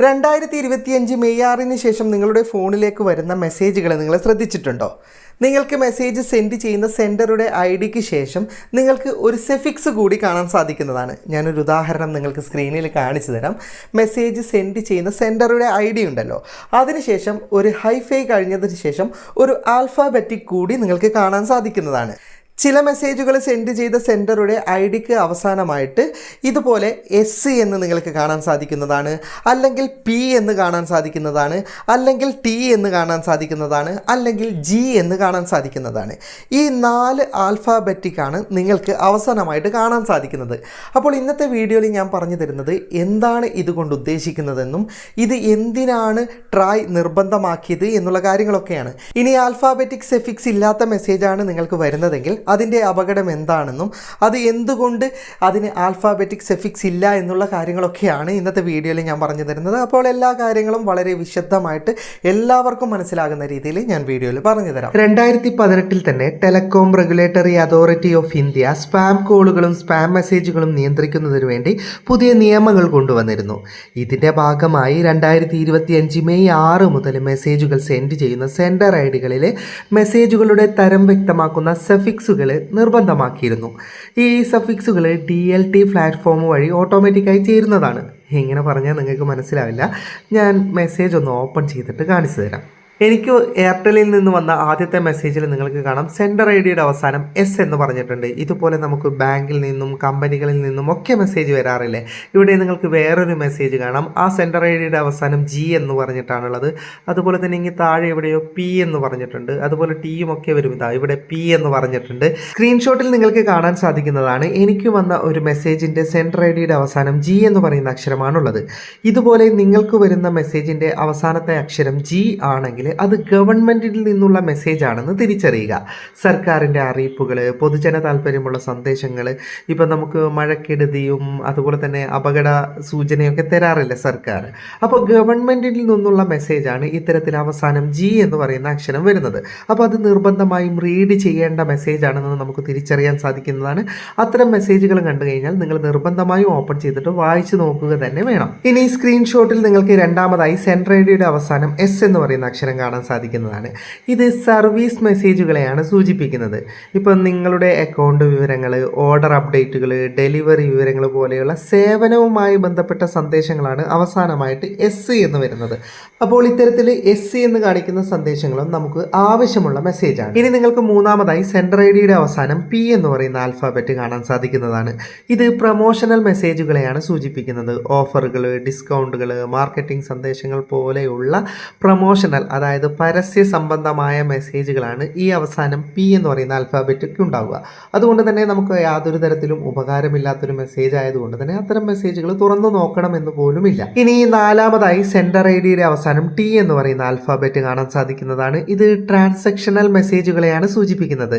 രണ്ടായിരത്തി ഇരുപത്തിയഞ്ച് മെയ് ആറിന് ശേഷം നിങ്ങളുടെ ഫോണിലേക്ക് വരുന്ന മെസ്സേജുകൾ നിങ്ങൾ ശ്രദ്ധിച്ചിട്ടുണ്ടോ? നിങ്ങൾക്ക് മെസ്സേജ് സെൻഡ് ചെയ്യുന്ന സെൻഡറുടെ ഐ ഡിക്ക് ശേഷം നിങ്ങൾക്ക് ഒരു സെഫിക്സ് കൂടി കാണാൻ സാധിക്കുന്നതാണ്. ഞാനൊരു ഉദാഹരണം നിങ്ങൾക്ക് സ്ക്രീനിൽ കാണിച്ചു തരാം. മെസ്സേജ് സെൻഡ് ചെയ്യുന്ന സെൻഡറുടെ ഐ ഡി ഉണ്ടല്ലോ അതിനുശേഷം ഒരു ഹൈഫൈ കഴിഞ്ഞതിന് ശേഷം ഒരു ആൽഫാബറ്റിക് കൂടി നിങ്ങൾക്ക് കാണാൻ സാധിക്കുന്നതാണ്. ചില മെസ്സേജുകൾ സെൻഡ് ചെയ്ത സെൻഡറുടെ ഐ ഡിക്ക് അവസാനമായിട്ട് ഇതുപോലെ എസ് എന്ന് നിങ്ങൾക്ക് കാണാൻ സാധിക്കുന്നതാണ് അല്ലെങ്കിൽ പി എന്ന് കാണാൻ സാധിക്കുന്നതാണ് അല്ലെങ്കിൽ ടി എന്ന് കാണാൻ സാധിക്കുന്നതാണ് അല്ലെങ്കിൽ ജി എന്ന് കാണാൻ സാധിക്കുന്നതാണ്. ഈ നാല് ആൽഫാബറ്റിക്കാണ് നിങ്ങൾക്ക് അവസാനമായിട്ട് കാണാൻ സാധിക്കുന്നത്. അപ്പോൾ ഇന്നത്തെ വീഡിയോയിൽ ഞാൻ പറഞ്ഞു തരുന്നത് എന്താണ് ഇതുകൊണ്ട് ഉദ്ദേശിക്കുന്നതെന്നും ഇത് എന്തിനാണ് ട്രായ് നിർബന്ധമാക്കിയത് എന്നുള്ള കാര്യങ്ങളൊക്കെയാണ്. ഇനി ആൽഫാബറ്റിക് സെഫിക്സ് ഇല്ലാത്ത മെസ്സേജാണ് നിങ്ങൾക്ക് വരുന്നതെങ്കിൽ അതിന്റെ അപകടം എന്താണെന്നും അത് എന്തുകൊണ്ട് അതിന് ആൽഫാബറ്റിക് സെഫിക്സ് ഇല്ല എന്നുള്ള കാര്യങ്ങളൊക്കെയാണ് ഇന്നത്തെ വീഡിയോയിൽ ഞാൻ പറഞ്ഞു തരുന്നത്. അപ്പോൾ എല്ലാ കാര്യങ്ങളും വളരെ വിശദമായിട്ട് എല്ലാവർക്കും മനസ്സിലാകുന്ന രീതിയിൽ ഞാൻ വീഡിയോയിൽ പറഞ്ഞു തരാം. രണ്ടായിരത്തി പതിനെട്ടിൽ തന്നെ telecom regulatory authority of India spam കോളുകളും spam മെസ്സേജുകളും നിയന്ത്രിക്കുന്നതിന് വേണ്ടി പുതിയ നിയമങ്ങൾ കൊണ്ടുവന്നിരുന്നു. ഇതിന്റെ ഭാഗമായി രണ്ടായിരത്തി ഇരുപത്തി അഞ്ച് മെയ് ആറ് മുതൽ മെസ്സേജുകൾ സെൻഡ് ചെയ്യുന്ന സെൻഡർ ഐ ഡികളിലെ മെസ്സേജുകളുടെ തരം വ്യക്തമാക്കുന്ന സഫിക്സുകൾ നിർബന്ധമാക്കിയിരുന്നു. ഈ സഫിക്സുകൾ ഡി എൽ ടി പ്ലാറ്റ്ഫോം വഴി ഓട്ടോമാറ്റിക്കായി ചേരുന്നതാണ്. എങ്ങനെ പറഞ്ഞാൽ നിങ്ങൾക്ക് മനസ്സിലാവില്ല. ഞാൻ മെസ്സേജ് ഒന്ന് ഓപ്പൺ ചെയ്തിട്ട് കാണിച്ചു തരാം. എനിക്ക് എയർടെലിൽ നിന്ന് വന്ന ആദ്യത്തെ മെസ്സേജിൽ നിങ്ങൾക്ക് കാണാം. സെൻഡർ ഐ ഡിയുടെ അവസാനം എസ് എന്ന് പറഞ്ഞിട്ടുണ്ട്. ഇതുപോലെ നമുക്ക് ബാങ്കിൽ നിന്നും കമ്പനികളിൽ നിന്നും ഒക്കെ മെസ്സേജ് വരാറില്ലേ? ഇവിടെ നിങ്ങൾക്ക് വേറൊരു മെസ്സേജ് കാണാം. ആ സെൻഡർ ഐ ഡിയുടെ അവസാനം ജി എന്ന് പറഞ്ഞിട്ടാണുള്ളത്. അതുപോലെ തന്നെ ഇനി താഴെ എവിടെയോ പി എന്ന് പറഞ്ഞിട്ടുണ്ട്. അതുപോലെ ടിയും ഒക്കെ വരും. ഇതാ ഇവിടെ പി എന്ന് പറഞ്ഞിട്ടുണ്ട്. സ്ക്രീൻഷോട്ടിൽ നിങ്ങൾക്ക് കാണാൻ സാധിക്കുന്നതാണ്. എനിക്ക് വന്ന ഒരു മെസ്സേജിന്റെ സെൻഡർ ഐ ഡിയുടെ അവസാനം ജി എന്ന് പറയുന്ന അക്ഷരമാണുള്ളത്. ഇതുപോലെ നിങ്ങൾക്ക് വരുന്ന മെസ്സേജിന്റെ അവസാനത്തെ അക്ഷരം ജി ആണെങ്കിൽ അത് ഗവൺമെന്റിൽ നിന്നുള്ള മെസ്സേജ് ആണെന്ന് തിരിച്ചറിയുക. സർക്കാരിന്റെ അറിയിപ്പുകൾ പൊതുജന താല്പര്യമുള്ള സന്ദേശങ്ങൾ ഇപ്പം നമുക്ക് മഴക്കെടുതിയും അതുപോലെ തന്നെ അപകട സൂചനയൊക്കെ തരാറില്ല സർക്കാർ. അപ്പോൾ ഗവൺമെന്റിൽ നിന്നുള്ള മെസ്സേജാണ് ഇത്തരത്തിൽ അവസാനം ജി എന്ന് പറയുന്ന അക്ഷരം വരുന്നത്. അപ്പോൾ അത് നിർബന്ധമായും റീഡ് ചെയ്യേണ്ട മെസ്സേജ് ആണെന്ന് നമുക്ക് തിരിച്ചറിയാൻ സാധിക്കുന്നതാണ്. അത്തരം മെസ്സേജുകൾ കണ്ടു കഴിഞ്ഞാൽ നിങ്ങൾ നിർബന്ധമായും ഓപ്പൺ ചെയ്തിട്ട് വായിച്ചു നോക്കുക തന്നെ വേണം. ഇനി സ്ക്രീൻഷോട്ടിൽ നിങ്ങൾക്ക് രണ്ടാമതായി സെൻട്രേഡിയുടെ അവസാനം എസ് എന്ന് പറയുന്ന അക്ഷരം കാണാൻ സാധിക്കുന്നതാണ്. ഇത് സർവീസ് മെസ്സേജുകളെയാണ് സൂചിപ്പിക്കുന്നത്. ഇപ്പം നിങ്ങളുടെ അക്കൗണ്ട് വിവരങ്ങൾ ഓർഡർ അപ്ഡേറ്റുകൾ ഡെലിവറി വിവരങ്ങൾ പോലെയുള്ള സേവനവുമായി ബന്ധപ്പെട്ട സന്ദേശങ്ങളാണ് അവസാനമായിട്ട് എസ് എന്ന് വരുന്നത്. അപ്പോൾ ഇത്തരത്തിൽ എസ് സി എന്ന് കാണിക്കുന്ന സന്ദേശങ്ങളും നമുക്ക് ആവശ്യമുള്ള മെസ്സേജാണ് ഇനി നിങ്ങൾക്ക് മൂന്നാമതായി സെൻട്രൽ ഐ ഡിയുടെ അവസാനം പി എന്ന് പറയുന്ന ആൽഫാബറ്റ് കാണാൻ സാധിക്കുന്നതാണ്. ഇത് പ്രൊമോഷണൽ മെസ്സേജുകളെയാണ് സൂചിപ്പിക്കുന്നത്. ഓഫറുകൾ ഡിസ്കൗണ്ടുകൾ മാർക്കറ്റിംഗ് സന്ദേശങ്ങൾ പോലെയുള്ള പ്രൊമോഷണൽ അതായത് പരസ്യ സംബന്ധമായ മെസ്സേജുകളാണ് ഈ അവസാനം പി എന്ന് പറയുന്ന അൽഫാബറ്റൊക്കെ ഉണ്ടാവുക. അതുകൊണ്ട് തന്നെ നമുക്ക് യാതൊരു തരത്തിലും ഉപകാരമില്ലാത്തൊരു മെസ്സേജ് ആയതുകൊണ്ട് തന്നെ അത്തരം മെസ്സേജുകൾ തുറന്നു നോക്കണം നോക്കണമെന്ന് പോലുമില്ല. ഇനി നാലാമതായി സെൻഡർ ഐ ഡിയുടെ അവസാനം ടി എന്ന് പറയുന്ന ആൽഫാബറ്റ് കാണാൻ സാധിക്കുന്നതാണ്. ഇത് ട്രാൻസാക്ഷണൽ മെസ്സേജുകളെയാണ് സൂചിപ്പിക്കുന്നത്.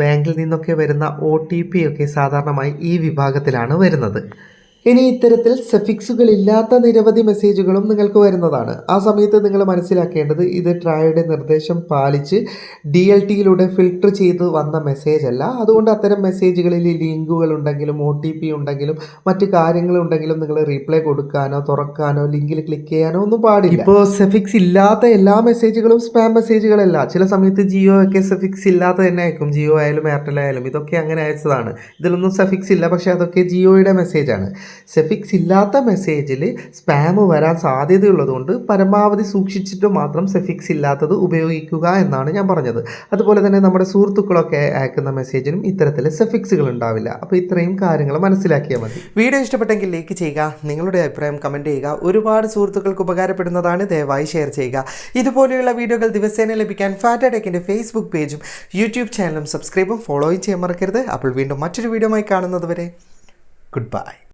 ബാങ്കിൽ നിന്നൊക്കെ വരുന്ന ഒ ഒക്കെ സാധാരണമായി ഈ വിഭാഗത്തിലാണ് വരുന്നത്. ഇനി ഇത്തരത്തിൽ സെഫിക്സുകൾ ഇല്ലാത്ത നിരവധി മെസ്സേജുകളും നിങ്ങൾക്ക് വരുന്നതാണ്. ആ സമയത്ത് നിങ്ങൾ മനസ്സിലാക്കേണ്ടത് ഇത് ട്രായയുടെ നിർദ്ദേശം പാലിച്ച് ഡി എൽ ടിയിലൂടെ ഫിൽട്ടർ ചെയ്ത് വന്ന മെസ്സേജ് അല്ല. അതുകൊണ്ട് അത്തരം മെസ്സേജുകളിൽ ലിങ്കുകൾ ഉണ്ടെങ്കിലും ഒ ടി പി ഉണ്ടെങ്കിലും മറ്റ് കാര്യങ്ങളുണ്ടെങ്കിലും നിങ്ങൾ റീപ്ലൈ കൊടുക്കാനോ തുറക്കാനോ ലിങ്കിൽ ക്ലിക്ക് ചെയ്യാനോ ഒന്നും പാടില്ല. ഇപ്പോൾ സെഫിക്സ് ഇല്ലാത്ത എല്ലാ മെസ്സേജുകളും സ്പാം മെസ്സേജുകളല്ല ചില സമയത്ത് ജിയോ ഒക്കെ സെഫിക്സ് ഇല്ലാത്ത തന്നെ അയക്കും ജിയോ ആയാലും എയർടെൽ ആയാലും. ഇതൊക്കെ അങ്ങനെ അയച്ചതാണ്. ഇതിലൊന്നും സെഫിക്സ് ഇല്ല. പക്ഷേ അതൊക്കെ ജിയോയുടെ മെസ്സേജാണ് സെഫിക്സ് ഇല്ലാത്ത മെസ്സേജിൽ സ്പാം വരാൻ സാധ്യതയുള്ളതുകൊണ്ട് പരമാവധി സൂക്ഷിച്ചിട്ട് മാത്രം സെഫിക്സ് ഇല്ലാത്തത് ഉപയോഗിക്കുക എന്നാണ് ഞാൻ പറഞ്ഞത്. അതുപോലെ തന്നെ നമ്മുടെ സുഹൃത്തുക്കളൊക്കെ അയക്കുന്ന മെസ്സേജിനും ഇത്തരത്തിൽ സെഫിക്സുകൾ ഉണ്ടാവില്ല. അപ്പോൾ ഇത്രയും കാര്യങ്ങൾ മനസ്സിലാക്കിയാൽ മതി. വീഡിയോ ഇഷ്ടപ്പെട്ടെങ്കിൽ ലൈക്ക് ചെയ്യുക നിങ്ങളുടെ അഭിപ്രായം കമന്റ് ചെയ്യുക ഒരുപാട് സുഹൃത്തുക്കൾക്ക് ഉപകാരപ്പെടുന്നതാണ് ദയവായി ഷെയർ ചെയ്യുക. ഇതുപോലെയുള്ള വീഡിയോകൾ ദിവസേന ലഭിക്കാൻ ഫാറ്റ് ടെക്കിന്റെ ഫേസ്ബുക്ക് പേജും യൂട്യൂബ് ചാനലും സബ്സ്ക്രൈബും ഫോളോയും ചെയ്യാൻ മറക്കരുത്. അപ്പോൾ വീണ്ടും മറ്റൊരു വീഡിയോ ആയി കാണുന്നത് വരെ ഗുഡ് ബൈ